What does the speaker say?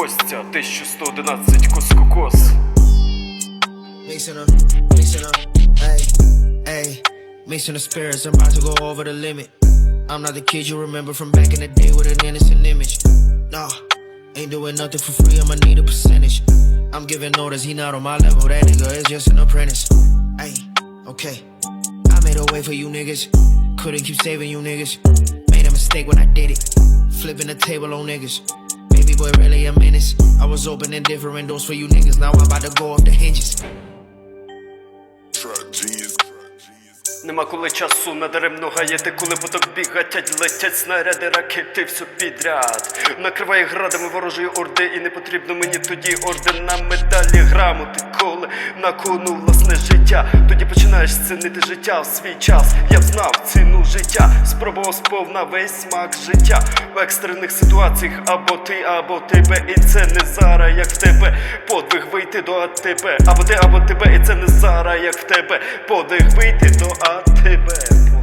Кенто Костя, 1111 Коскокос. Mixing them, mixing them, hey, hey, mixing the spirits. I'm about to go over the limit. I'm not the kid you remember from back in the day with an innocent image. Nah, ain't doing nothing for free. I'ma need a percentage. I'm giving orders, he not on my level. That nigga is just an apprentice. Hey, okay, I made a way for you niggas. Couldn't keep saving you niggas. Made a mistake when I did it. Flipping the table on niggas. Boy, really a menace. I was opening different doors for you niggas. Now I'm about to go off the hinges. G's. Нема коли часу надаремно гаяти, коли по тобі гатять, летять снаряди, ракети, все підряд. Накриває градами ворожої орди, і не потрібно мені тоді ордена, медалі, грамоти, коли на кону власне життя. Тоді починаєш цінити життя в свій час. Я знав ціну життя, спробував сповна весь смак життя в екстрених ситуаціях або ти, або тебе, і це не зараз, як в тебе. Подвиг вийти до АТБ, або ти, або тебе, і це не зара, як в тебе. Подих вийти до АТБ.